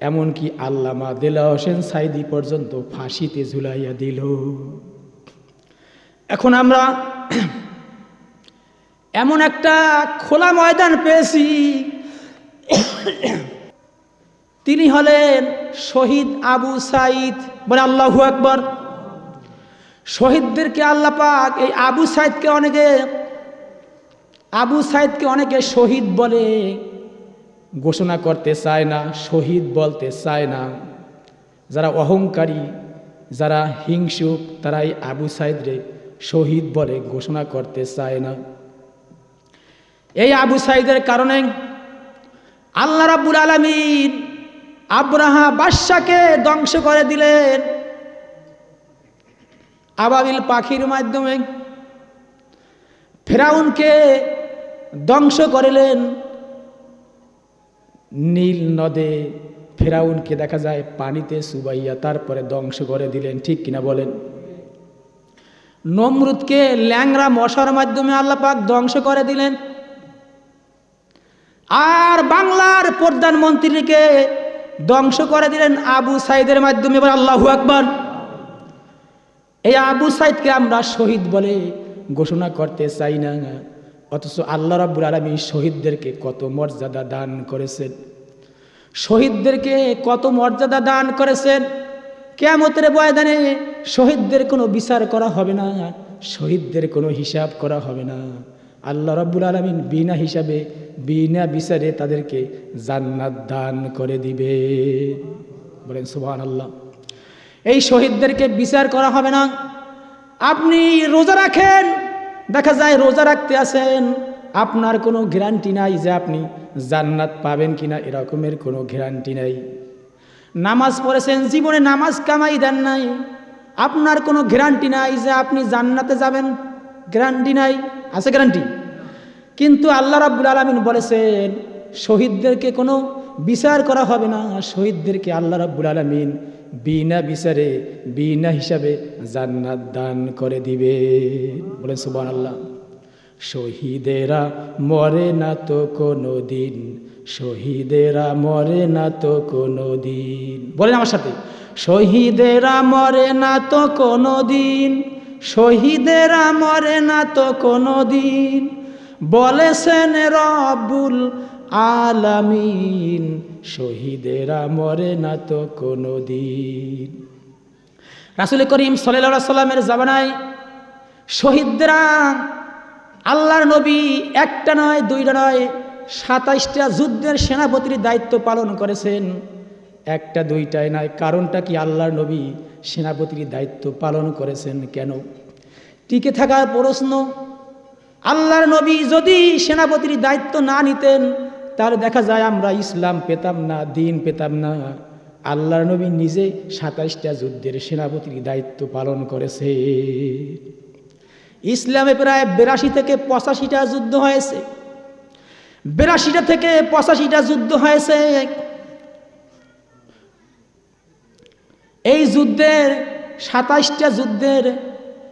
এমনকি আল্লামা দেলা হোসেন সাইদি পর্যন্ত ফাঁসিতে ঝুলাইয়া দিল। এখন আমরা এমন একটা খোলা ময়দান পেয়েছি। তিনি হলেন শহীদ আবু সাইদ বলে আল্লাহু আকবর। শহীদদেরকে আল্লাহ পাক এই আবু সাইদকে অনেকে, আবু সাইদকে অনেকে শহীদ বলে ঘোষণা করতে চায় না, শহীদ বলতে চায় না। যারা অহংকারী, যারা হিংসুক তারা এই আবু সাইদরে শহীদ বলে ঘোষণা করতে চায় না। এই আবু সাইদের কারণে আল্লাহ রাব্বুল আলমিন আব্রাহা বাদশাকে ধ্বংস করে দিলেন। আবাবিল পাখির মাধ্যমে ফেরাউনকে ধ্বংস করিলেন। নীল নদে ফেরাউনকে দেখা যায় পানিতে সুবাইয়া তারপরে ধ্বংস করে দিলেন, ঠিক কিনা বলেন? নমরুদকে ল্যাংরা মশার মাধ্যমে আল্লাপাক ধ্বংস করে দিলেন। আর বাংলার প্রধানমন্ত্রীকে ধ্বংস করে দিলেন আবু সাইদের মাধ্যমে এবার আল্লাহু আকবর। এই আবু সাইদকে আমরা শহীদ বলে ঘোষণা করতে চাই না। অথচ আল্লাহ রাব্বুল আলমী শহীদদেরকে কত মর্যাদা দান করেছেন। শহীদদেরকে কত মর্যাদা দান করেছেন। কেমতের বয়দানে শহীদদের কোনো বিচার করা হবে না, শহীদদের কোনো হিসাব করা হবে না। আল্লাহ রাব্বুল আলমিন বিনা হিসাবে, বিনা বিচারে তাদেরকে জান্নাত দান করে দিবে। বলেন সুবহান আল্লাহ এই শহীদদেরকে বিচার করা হবে না। আপনি রোজা রাখেন দেখা যায় রোজা রাখতে আসেন। আপনার কোনো গ্যারান্টি নাই যে আপনি জান্নাত পাবেন কিনা, এরকমের কোনো গ্যারান্টি নাই। নামাজ পড়েছেন, জীবনে নামাজ কামাই দেন নাই। আপনার কোনো গ্যারান্টি নাই যে আপনি জান্নাতে যাবেন। গ্যারান্টি নাই। আছে গ্যারান্টি কিন্তু আল্লাহ রাব্বুল আলমিন বলেছেন, শহীদদেরকে কোনো বিচার করা হবে না। শহীদদেরকে আল্লাহ রাব্বুল আলমিন বিনা বিচারে, বিনা হিসাবে জান্নাত দান করে দিবে। বলেন সুবান আল্লাহ শহীদেরা মরে না তো কোনো দিন, শহীদেরা মরে না তো কোনো দিন। বলেন আমার সাথে। শহীদেরা মরে না তো কোনো দিন, শহীদেরা মরে না তো কোনো দিন। বলেছেন রব্বুল আলামিন শহীদেরা মরে না তো কোনো দিন রাসুল করিম সাল্লা সাল্লামের জামানায় শহীদরা আল্লাহর নবী একটা নয়, দুইটা নয়, সাতাইশটা যুদ্ধের সেনাপতির দায়িত্ব পালন করেছেন। একটা দুইটায় নয়, কারণটা কি আল্লাহর নবী সেনাপতির দায়িত্ব পালন করেছেন কেন? টিকে থাকার প্রশ্ন, আল্লাহর নবী যদি সেনাপতির দায়িত্ব না নিতেন তাহলে দেখা যায় আমরা ইসলাম পেতাম না, দিন পেতাম না। আল্লাহর নবী নিজে সাতাইশটা যুদ্ধের সেনাপতির দায়িত্ব পালন করেছে। ইসলামে প্রায় বিরাশি থেকে পঁচাশিটা যুদ্ধ হয়েছে। বিরাশিটা থেকে পঁচাশিটা যুদ্ধ হয়েছে। এই যুদ্ধের সাতাইশটা যুদ্ধের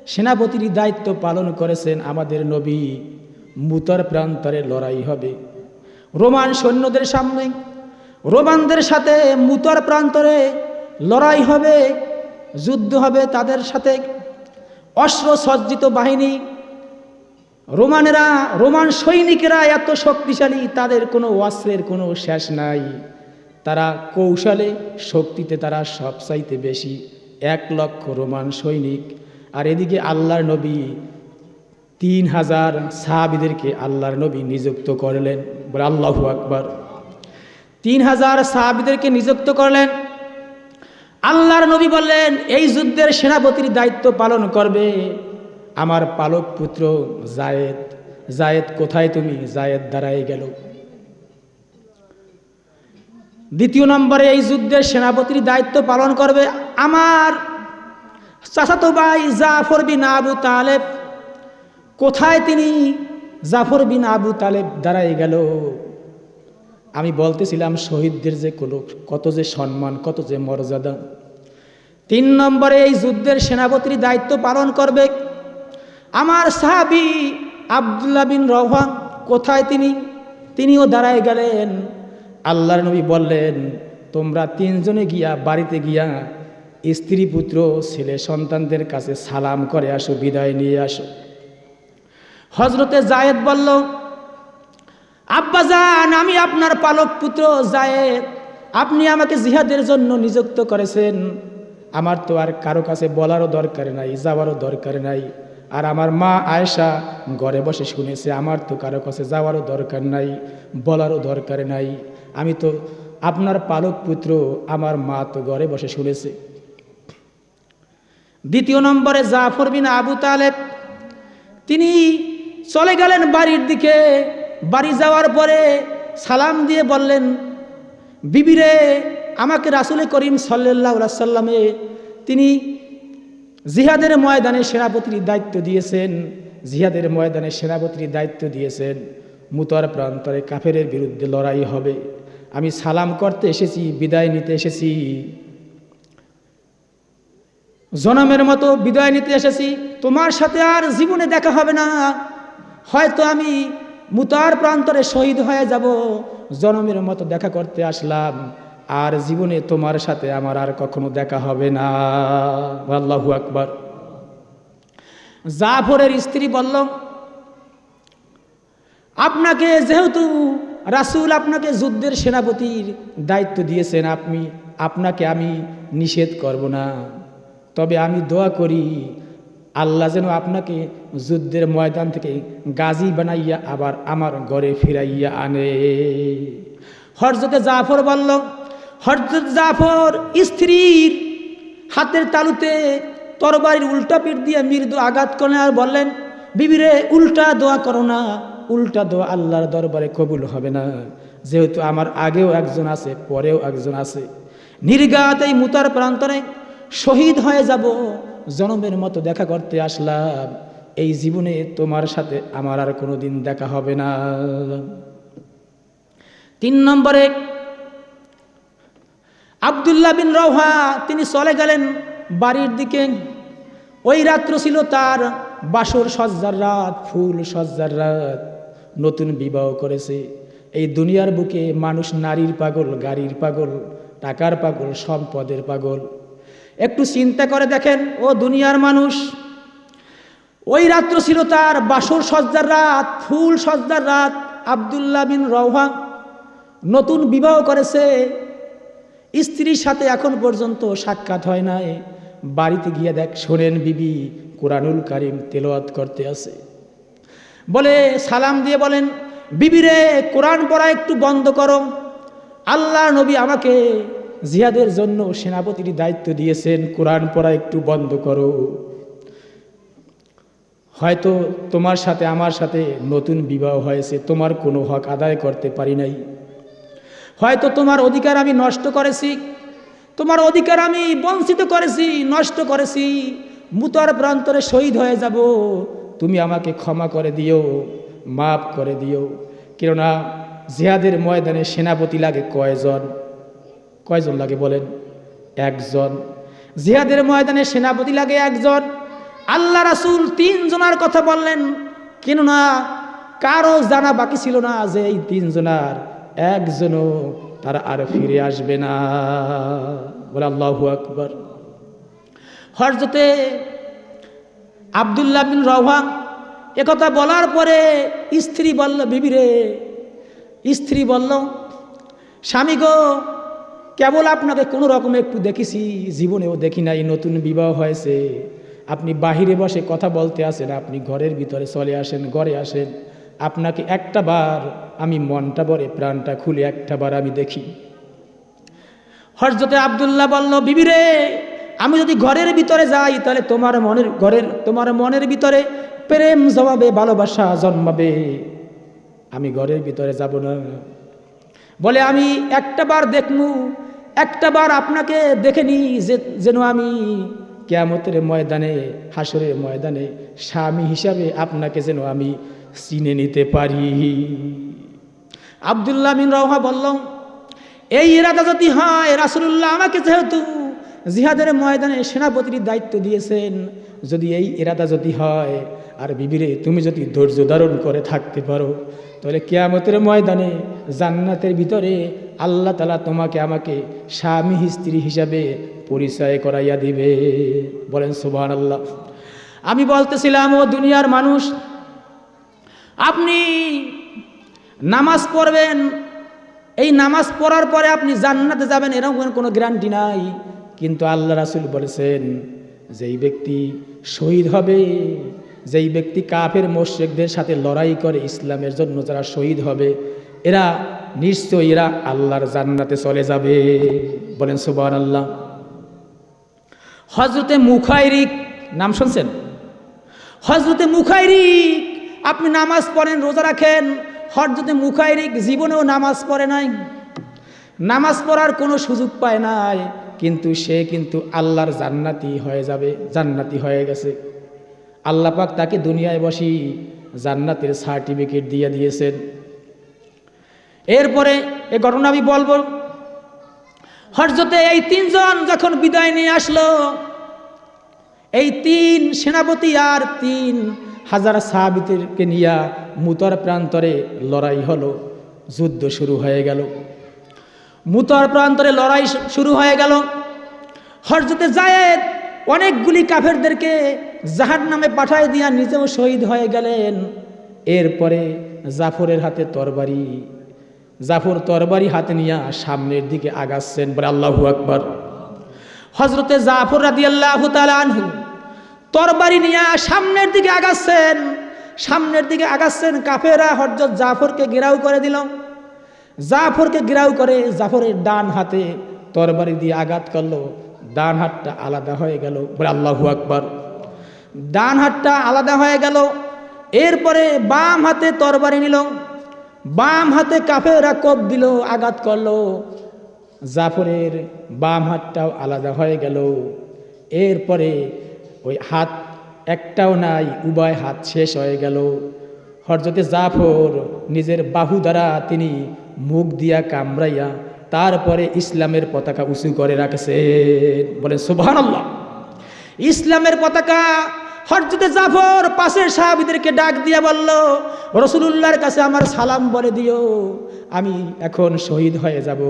সেনাপতির দায়িত্ব পালন করেছেন আমাদের নবী। মুতর প্রান্তরে লড়াই হবে। রোমান সৈন্যদের সামনে। রোমানদের সাথে মুতর প্রান্তরে লড়াই হবে, যুদ্ধ হবে তাদের সাথে। অস্ত্র সজ্জিত বাহিনী। রোমানেরা, রোমান সৈনিকেরা এত শক্তিশালী, তাদের কোনো অস্ত্রের কোনো শেষ নাই। তারা কৌশলে শক্তিতে তারা সবচাইতে বেশি এক লক্ষ রোমান সৈনিক। আর এদিকে আল্লাহর নবী তিন হাজার সাহাবিদেরকে আল্লাহর নবী নিযুক্ত করলেন। বলে আল্লাহ আকবর। তিন হাজার সাহাবিদেরকে নিযুক্ত করলেন। আল্লাহর নবী বললেন, এই যুদ্ধের সেনাপতির দায়িত্ব পালন করবে। আমার পালক পুত্র জায়েদ জায়েদ কোথায় তুমি? জায়েদ দাঁড়াই গেল। দ্বিতীয় নম্বরে, এই যুদ্ধের সেনাপতির দায়িত্ব পালন করবে আমার চাচাতো ভাই জাফর বিন আবু তালেব কোথায় তিনি? জাফর বিন আবু তালেব দাঁড়াই গেল। আমি বলতেছিলাম, শহীদদের যে কোনো কত যে সম্মান, কত যে মর্যাদা। তিন নম্বরে এই যুদ্ধের সেনাপতির দায়িত্ব পালন করবে। আমার সাহাবি আবদুল্লাহ বিন রহমান কোথায় তিনি? তিনিও দাঁড়ায় গেলেন। আল্লাহর নবী বললেন, তোমরা তিনজনে গিয়া বাড়িতে গিয়া স্ত্রী, পুত্র, ছেলে, সন্তানদের কাছে সালাম করে আসো, বিদায় নিয়ে আসো। হজরতে জায়েদ বলল, আব্বাজান, আমি আপনার পালক পুত্র জায়েদ। আপনি আমাকে জিহাদের জন্য নিযুক্ত করেছেন। আমার তো আর কারও কাছে বলারও দরকার নাই, যাওয়ারও দরকার নাই। আর আমার মা আয়েশা ঘরে বসে শুনেছে, আমার তো কারও কাছে যাওয়ারও দরকার নাই, বলারও দরকার নাই। আমি তো আপনার পালক পুত্র, আমার মা তো ঘরে বসে শুনেছে। দ্বিতীয় নম্বরে জাফর বিন আবু তালেব, তিনি চলে গেলেন বাড়ির দিকে। বাড়ি যাওয়ার পরে সালাম দিয়ে বললেন বিবিরে আমাকে রাসুলে করিম সাল্লাহ সাল্লামে তিনি জিহাদের ময়দানে সেনাপতির দায়িত্ব দিয়েছেন, জিহাদের ময়দানে সেনাপতির দায়িত্ব দিয়েছেন। মুতার প্রান্তরে কাফেরের বিরুদ্ধে লড়াই হবে। আমি সালাম করতে এসেছি, বিদায় নিতে এসেছি। জনমের মতো বিদায় নিতে এসেছি। তোমার সাথে আর জীবনে দেখা হবে না। হয়তো আমি মুতার প্রান্তরে শহীদ হয়ে যাব, জনমের মতো দেখা করতে আসলাম, আর জীবনে তোমার সাথে আমার আর কখনো দেখা হবে না। আল্লাহু আকবার। জাফরের স্ত্রী বলল, আপনাকে যেহেতু রাসূল আপনাকে যুদ্ধের সেনাপতির দায়িত্ব দিয়েছেন, আপনি, আপনাকে আমি নিষেধ করব না। তবে আমি দোয়া করি আল্লাহ যেন আপনাকে যুদ্ধের ময়দান থেকে গাজী বানাইয়া আবার আমার ঘরে ফিরাইয়া আনে। হরজতে জাফর বলল হরজত জাফর, স্ত্রীর হাতের তালুতে তরবারির উল্টা পিঠ দিয়ে মৃদু আঘাত করেন আর বললেন, বিবিরে, উল্টা দোয়া করো না, উল্টা দোয়া আল্লাহর দরবারে কবুল হবে না। যেহেতু আমার আগেও একজন আছে, পরেও একজন আছে। নির্গাত এই মুতার প্রান্তরে শহীদ হয়ে যাব জনমের মতো দেখা করতে আসলাম। এই জীবনে তোমার সাথে আমার আর কোনো দিন দেখা হবে না। তিন নম্বরে, আবদুল্লাহ বিন রওহা, তিনি চলে গেলেন বাড়ির দিকে। ওই রাত্র ছিল তার বাসর সজ্জার রাত, ফুল সজ্জার রাত। নতুন বিবাহ করেছে। এই দুনিয়ার বুকে মানুষ নারীর পাগল, গাড়ির পাগল, টাকার পাগল, সম্পদের পাগল। একটু চিন্তা করে দেখেন, ও দুনিয়ার মানুষ। ওই রাত্র ছিল তার বাসর সজ্জার রাত, ফুল সজ্জার রাত। আবদুল্লাহ বিন রওহা নতুন বিবাহ করেছে। স্ত্রীর সাথে এখন পর্যন্ত সাক্ষাৎ হয় নাই। বাড়িতে গিয়ে দেখ, শোনেন বিবি, কোরআনুল কারিম তেলাওয়াত করতে আছে। বলে, সালাম দিয়ে বলেন বিবিরে কোরআন পড়া একটু বন্ধ করো। আল্লাহ নবী আমাকে জিহাদের জন্য সেনাপতির দায়িত্ব দিয়েছেন। কোরআন পড়া একটু বন্ধ করো। হয়তো তোমার সাথে, আমার সাথে নতুন বিবাহ হয়েছে, তোমার কোনো হক আদায় করতে পারি নাই। হয়তো তোমার অধিকার আমি নষ্ট করেছি, তোমার অধিকার আমি বঞ্চিত করেছি, নষ্ট করেছি, মুতার প্রান্তরে শহীদ হয়ে যাব। তুমি আমাকে ক্ষমা করে দিও, মাফ করে দিও। কেননা জিহাদের ময়দানে সেনাপতি লাগে কয়জন? কয়জন লাগে বলেন? একজন। জিহাদের ময়দানে সেনাপতি লাগে একজন। আল্লাহ রাসুল তিনজনার কথা বললেন, কেননা কারও জানা বাকি ছিল না যে এই তিনজনার একজনও তারা আর ফিরে আসবে না। বলে আল্লাহু আকবর। হরজতে আবদুল্লাহ বিন রওহা একথা বলার পরে স্ত্রী বলল বিবিরে স্ত্রী বলল, স্বামী গো কেবল আপনাকে কোনো রকম একটু দেখেছি, জীবনেও দেখি নাই, নতুন বিবাহ হয়েছে। আপনি বাহিরে বসে কথা বলতে আসেন, আপনি ঘরের ভিতরে চলে আসেন, ঘরে আসেন। আপনাকে একটা বার আমি মনটা বরে প্রাণটা খুলে একটা বার আমি দেখি। হরজতে আবদুল্লাহ বলল বিবিরে আমি যদি ঘরের ভিতরে যাই, তাহলে তোমার মনের, ঘরের, তোমার মনের ভিতরে প্রেম জমাবে ভালোবাসা জন্মাবে। আমি ঘরের ভিতরে যাব না। বলে, আমি একটা বার দেখমু একটা বার আপনাকে দেখে নি যে, যেন আমি কেয়ামতের ময়দানে হাসরের ময়দানে স্বামী হিসাবে আপনাকে যেন আমি চিনে নিতে পারি। আবদুল্লাহ বিন রওহা বলল, এই ইরাদা যদি হয় রাসুল্লাহ আমাকে যেহেতু জিহাদের ময়দানে সেনাপতির দায়িত্ব দিয়েছেন, যদি এই ইরাদা যদি হয়, আর বিবিরে তুমি যদি ধৈর্য ধারণ করে থাকতে পারো, তাহলে কেয়ামতের ময়দানে জান্নাতের ভিতরে আল্লাহ তালা তোমাকে আমাকে স্বামী স্ত্রী হিসাবে পরিচয় করাইয়া দিবে। বলেন সুবাহ আল্লাহ আমি বলতেছিলাম, ও দুনিয়ার মানুষ, আপনি নামাজ পড়বেন, এই নামাজ পড়ার পরে আপনি জান্নাতে যাবেন, এরকম কোনো গ্যারান্টি নাই। কিন্তু আল্লাহ রাসুল বলেছেন, যেই ব্যক্তি শহীদ হবে, যেই ব্যক্তি কাফের মোশেকদের সাথে লড়াই করে ইসলামের জন্য যারা শহীদ হবে, এরা নিশ্চয়ই এরা আল্লাহর জান্নাতে চলে যাবে। বলেন সুবান আল্লাহ হজরতে মুখাইরিক, নাম শুনছেন? হজরতে মুখাইরিক, আপনি নামাজ পড়েন, রোজা রাখেন। হজরতে মুখাইরিক জীবনেও নামাজ পড়ে নাই। নামাজ পড়ার কোনো সুযোগ পায় নাই। কিন্তু সে কিন্তু আল্লাহর জান্নাতি হয়ে যাবে, জান্নাতি হয়ে গেছে। আল্লাহ পাক তাকে দুনিয়ায় বসি জান্নাতের সার্টিফিকেট দিয়ে দিয়েছেন। এরপরে এ ঘটনা আমি বলব। হরজতে এই তিনজন যখন বিদায় নিয়ে আসলো, এই তিন সেনাপতি আর তিন হাজার সাহাবিদেরকে নিয়ে মুতর প্রান্তরে লড়াই হলো, যুদ্ধ শুরু হয়ে গেল। মুতর প্রান্তরে লড়াই শুরু হয়ে গেল। হরজতে জায়েদ অনেকগুলি কাফেরদেরকে জাহার নামে পাঠায় দিয়া নিজেও শহীদ হয়ে গেলেন। এরপরে জাফরের হাতে তরবারি জাফর তরবারি হাতে নিয়ে সামনের দিকে আগাচ্ছেন, বলে আল্লাহু আকবর। হজরতে জাফর রাদি আল্লাহ তরবারি নিয়ে সামনের দিকে আগাচ্ছেন, সামনের দিকে আগাচ্ছেন কাফেরা হজরত জাফরকে গেরাও করে দিল। জাফরকে গেরাও করে জাফরের ডান হাতে তরবারি দিয়ে আঘাত করল, ডান হাতটা আলাদা হয়ে গেল, বলে আল্লাহু আকবর। ডান হাতটা আলাদা হয়ে গেল, এরপরে বাম হাতে তরবারি নিল বাম হাতে কাফেরা কোপ দিল, আঘাত করল। জাফরের বাম হাতটাও আলাদা হয়ে গেল। এরপরে ওই হাত একটাও নাই, উভয় হাত শেষ হয়ে গেল। হরজতে জাফর নিজের বাহু দ্বারা তিনি মুখ দিয়া কামড়াইয়া তারপরে ইসলামের পতাকা উঁচু করে রাখছেন। বলে আল্লাহ ইসলামের পতাকা হরজতে জাফর পাশের সাহাবিদেরকে ডাক দিয়া বলল, রসুলুল্লাহর কাছে আমার সালাম বলে দিও, আমি এখন শহীদ হয়ে যাব।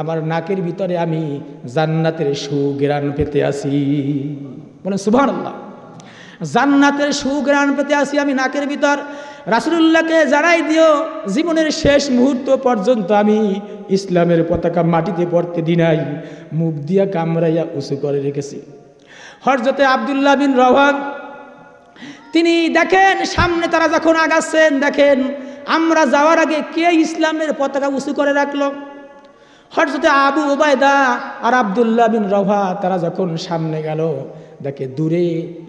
আমার নাকের ভিতরে আমি জান্নাতের সুগ্রাণ পেতে আসি। সুবহান আল্লাহ জান্নাতের সুগ্রাণ পেতে আসি আমি নাকের ভিতর। রাসুলুল্লাহকে জানাই দিও, জীবনের শেষ মুহূর্ত পর্যন্ত আমি ইসলামের পতাকা মাটিতে পড়তে দিনাই মুখ দিয়া কামড়াইয়া উঁচু করে রেখেছি। হরজতে আবদুল্লাহ বিন রওয়ান তিনি দেখেন, সামনে তারা যখন আগাচ্ছেন, দেখেন, আমরা যাওয়ার আগে কে ইসলামের পতাকা উঁচু করে রাখল? হঠাৎ আবু ওবায়দা আর আবদুল্লাহ বিন রভা তারা যখন সামনে গেল, দেখে দূরে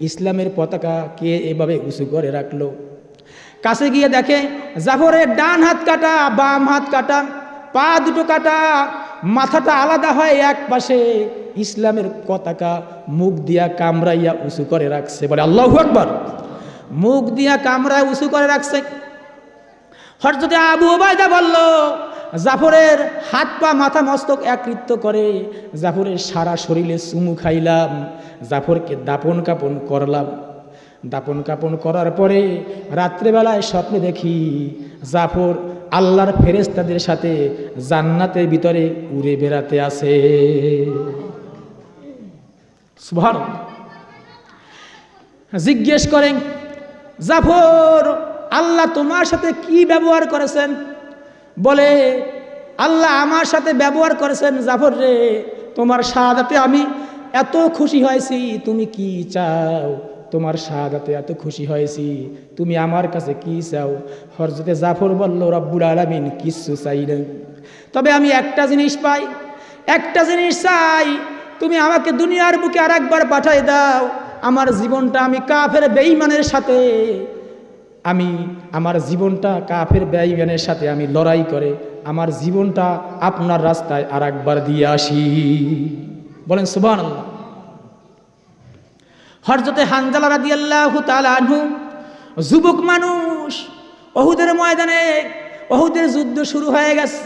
ইসলামের পতাকা কে এভাবে উঁচু করে রাখল? কাছে গিয়ে দেখে, জাফরের ডান হাত কাটা, বাম হাত কাটা, পা দুটো কাটা, মাথাটা আলাদা হয় এক পাশে, ইসলামের পতাকা মুখ দিয়া কামড়াইয়া উঁচু করে রাখছে। বলে, আল্লাহ আকবর! মুখ দিয়া কামড়ায় উঁচু করে রাখছে। হরজতে আবু ওবায়দা বলল, জাফরের হাত পা মাথা মস্তক একৃত্য করে, জাফরের সারা শরীরে চুমু খাইলাম, জাফরকে দাপন কাপন করলাম। দাপন কাপন করার পরে রাত্রেবেলায় স্বপ্নে দেখি, জাফর আল্লাহর ফেরেস্তাদের সাথে জান্নাতের ভিতরে উড়ে বেড়াতে আসে জিজ্ঞেস করেন জাফর, আল্লাহ তোমার সাথে কি ব্যবহার করেছেন? বলে, আল্লাহ আমার সাথে ব্যবহার করেছেন, জাফর রে, তোমার শাহাদাতে আমি এত খুশি হয়েছি। তুমি কি চাও? তোমার শাহাদাতে এত খুশি হয়েছি। তুমি আমার কাছে কি চাও? হরজতে জাফর বলল, রব্বুল আলমিন, কিচ্ছু চাই না তবে আমি একটা জিনিস পাই, একটা জিনিস চাই। তুমি আমাকে দুনিয়ার বুকে আর একবার পাঠাই দাও। আমার জীবনটা আমি কাফের বেঈমানের সাথে, আমি আমার জীবনটা কাফের বেঈমানের সাথে আমি লড়াই করে, আমার জীবনটা আপনার রাস্তায় আর একবার দিয়ে আসি। বলেন সুবান হরজতে হানজালা রাদি আল্লাহ আনহু, যুবক মানুষ অহুদের ময়দানে অহুদের যুদ্ধ শুরু হয়ে গেছে।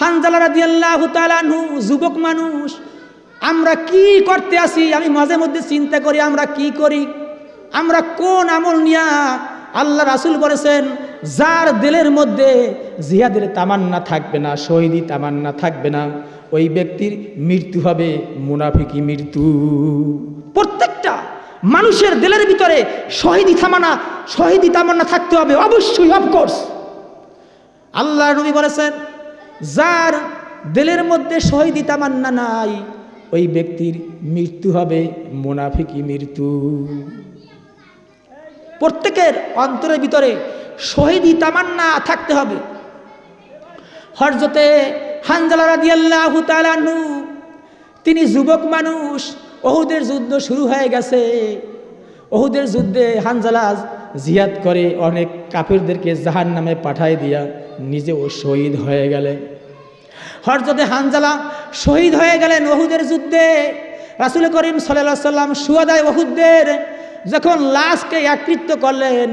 হানজালা রাদি আল্লাহ আনহু, যুবক মানুষ আমরা কি করতে আসি? আমি মাঝে মধ্যে চিন্তা করি, আমরা কি করি? আমরা কোন আমল নিয়া আল্লাহ রাসুল বলেছেন, যার দিলের মধ্যে জিহাদের তামান্না থাকবে না, শহীদি তামান্না থাকবে না, ওই ব্যক্তির মৃত্যু হবে মুনাফিকি মৃত্যু। প্রত্যেকটা মানুষের দিলের ভিতরে শহীদি থামানা শহীদি তামান্না থাকতে হবে, অবশ্যই অফকোর্স আল্লাহ নবী বলেছেন, যার দিলের মধ্যে শহীদি তামান্না নাই ওই ব্যক্তির মৃত্যু হবে মুনাফিকি মৃত্যু। প্রত্যেকের অন্তরের ভিতরে শহীদি তামান্না থাকতে হবে। হরজতে হানজালা রাদিয়াল্লাহু তাআলাহু তিনি যুবক মানুষ, ওহুদের যুদ্ধ শুরু হয়ে গেছে। ওহুদের যুদ্ধে হানজালাজ জিয়াদ করে অনেক কাফিরদেরকে জাহান নামে পাঠায় দিয়া নিজেও শহীদ হয়ে গেলেন। হরজতে হানজালা শহীদ হয়ে গেলেন ওহুদের যুদ্ধে। রাসুল করিম সাল্লাহ সাল্লাম সুয়াদায় ওহুদের যখন লাশকে একৃত্ব করলেন,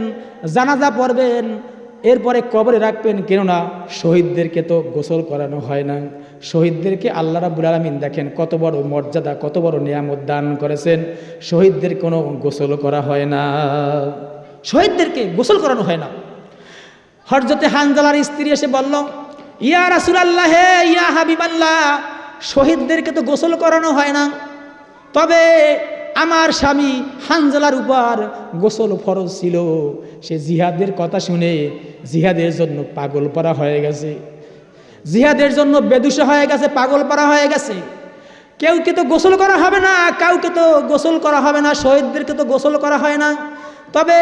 জানাজা পড়বেন, এরপরে কবরে রাখবেন, কেননা শহীদদেরকে তো গোসল করানো হয় না। শহীদদেরকে আল্লাহ রাবুল আলমিন দেখেন কত বড় মর্যাদা, কত বড় নিয়ামত দান করেছেন। শহীদদের কোনো গোসল করা হয় না। শহীদদেরকে গোসল করানো হয় না। হরজতে হানজালার স্ত্রী এসে বলল ইয়া রাসুলাল্লাহ, হে ইয়া হাবিবাল্লাহ, শহীদদেরকে তো গোসল করানো হয় না। তবে আমার স্বামী হানজালার উপর গোসল ফরজ ছিল। সে জিহাদের কথা শুনে জিহাদের জন্য পাগল পরা হয়ে গেছে। জিহাদের জন্য বেদুষা হয়ে গেছে, পাগল পরা হয়ে গেছে। কেউকে তো গোসল করা হবে না, কাউকে তো গোসল করা হবে না, শহীদদেরকে তো গোসল করা হয় না। তবে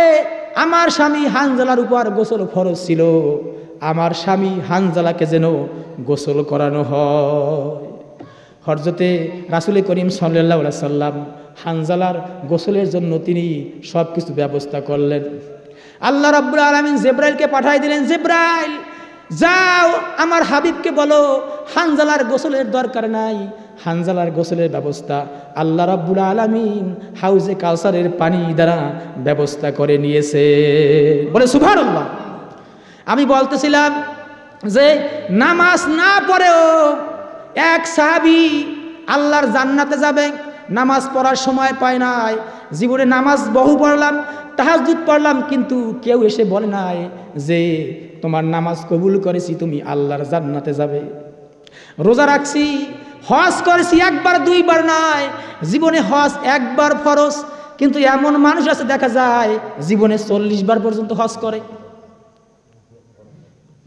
আমার স্বামী হানজালার উপর গোসল ফরজ ছিল। আমার স্বামী হানজালাকে যেন গোসল করানো হয়। হরজতে রাসুল করিম সাল্লাহ সাল্লাম হানজালার গোসলের জন্য তিনি সব কিছু ব্যবস্থা করলেন। আল্লাহ রব্বুল আলমিন জেব্রাইলকে পাঠাই দিলেন, জেব্রাইল, যাও, আমার হাবিবকে বলো, হানজালার গোসলের দরকার নাই। হানজালার গোসলের ব্যবস্থা আল্লাহ রাব্বুল আলমিন হাউজে কাউসারের পানি দ্বারা ব্যবস্থা করে নিয়েছে বলে সুভার আমি বলতেছিলাম যে, নামাজ না পড়েও এক সাহাবি আল্লাহর জান্নাতে যাবে, নামাজ পড়ার সময় পায় নাই। জীবনে নামাজ বহু পড়লাম তাহাজুদ পড়লাম, কিন্তু কেউ এসে বলে নাই যে, তোমার নামাজ কবুল করেছি, তুমি আল্লাহর জান্নাতে যাবে। রোজা রাখছি, হজ করেছি একবার, দুইবার নয় জীবনে হজ একবার ফরজ, কিন্তু এমন মানুষ আছে, দেখা যায়, জীবনে চল্লিশ বার পর্যন্ত হজ করে।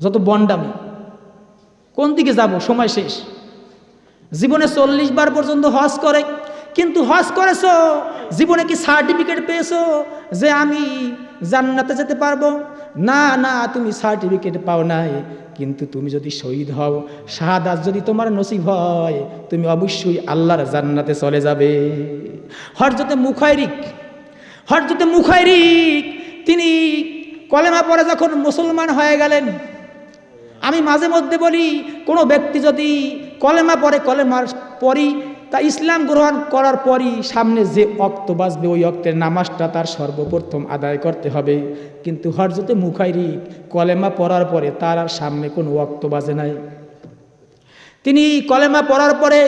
যত বন্ডামি। কোন দিকে যাব? সময় শেষ। জীবনে চল্লিশ বার পর্যন্ত হজ করে। কিন্তু হজ করেছ? জীবনে কি সার্টিফিকেট পেয়েছ যে আমি জান্নাতে যেতে পারব? না না, তুমি সার্টিফিকেট পাও নাই। কিন্তু তুমি যদি শহীদ হও, শাহাদাত যদি তোমার নসিব হয়, তুমি অবশ্যই আল্লাহর জান্নাতে চলে যাবে। হরজতে মুখাইরিক হরজতে মুখাইরিক, তিনি কলেমা পরে যখন মুসলমান হয়ে গেলেন আমি মাঝে মধ্যে বলি, কোনো ব্যক্তি যদি কলেমা পরে কলেমার পরই তা ইসলাম গ্রহণ করার পরই সামনে যে অক্ত বাজবে, ওই অক্তের নামাজটা তার সর্বপ্রথম আদায় করতে হবে। কিন্তু হরজতে মুখাইরি কলেমা পড়ার পরে তার আর সামনে কোনো অক্ত বাজে নাই। তিনি কলেমা পড়ার পরে,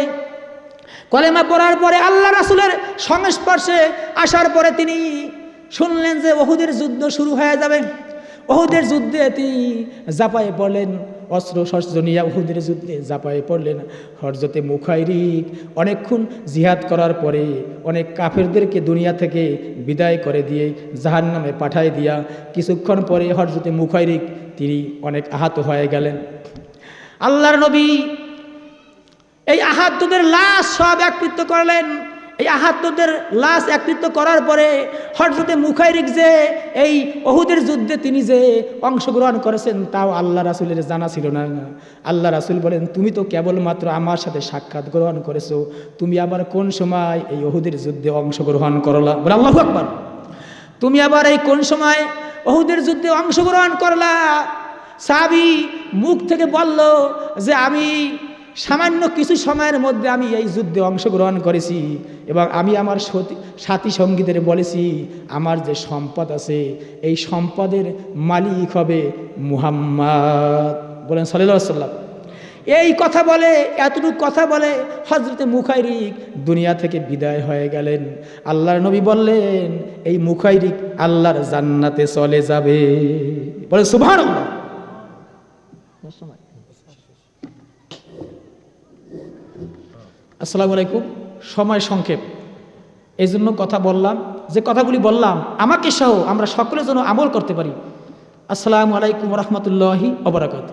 কলেমা পড়ার পরে আল্লাহ রাসুলের সংস্পর্শে আসার পরে তিনি শুনলেন যে ওহুদের যুদ্ধ শুরু হয়ে যাবে। ওহুদের যুদ্ধে তিনি জাপায়ে পড়লেন, অস্ত্র শস্ত্র নিয়ে উহুদের যুদ্ধে জাপায়ে পড়লেন। হরজতে মুখাইরিক অনেকক্ষণ জিহাদ করার পরে অনেক কাফেরদেরকে দুনিয়া থেকে বিদায় করে দিয়ে জাহান নামে পাঠায় দিয়া কিছুক্ষণ পরে হরজতে মুখাইরিক তিনি অনেক আহত হয়ে গেলেন। আল্লাহর নবী এই আহাতদের লাশ সব একত্রিত করলেন। এই আহাত্তদের লাশ একত্রিত করার পরে হরজতে মুখাইরিক যে এই অহুদের যুদ্ধে তিনি যে অংশগ্রহণ করেছেন, তাও আল্লাহ রাসুলের জানা ছিল না। আল্লাহ রাসুল বলেন, তুমি তো কেবলমাত্র আমার সাথে সাক্ষাৎ গ্রহণ করেছ, তুমি আবার কোন সময় এই অহুদের যুদ্ধে অংশগ্রহণ করলা? বলে আল্লাহ আকবর। তুমি আবার এই কোন সময় অহুদের যুদ্ধে অংশগ্রহণ করলা? সাবি মুখ থেকে বলল যে, আমি সামান্য কিছু সময়ের মধ্যে আমি এই যুদ্ধে অংশগ্রহণ করেছি এবং আমি আমার সাথী সঙ্গীদের বলেছি, আমার যে সম্পদ আছে, এই সম্পদের মালিক হবে মুহাম্মদ। বলেন সাল্লাম এই কথা বলে, এতটুকু কথা বলে হজরতে মুখাইরিক দুনিয়া থেকে বিদায় হয়ে গেলেন। আল্লাহর নবী বললেন, এই মুখাইরিক আল্লাহর জান্নাতে চলে যাবে। বলে সুভান আসসালামু আলাইকুম। সময় সংক্ষেপ। এই জন্য কথা বললাম, যে কথাগুলি বললাম, আমাকে সহ আমরা সকলে যেন আমল করতে পারি। আসসালামু আলাইকুম রহমতুল্লাহি অবরাকাত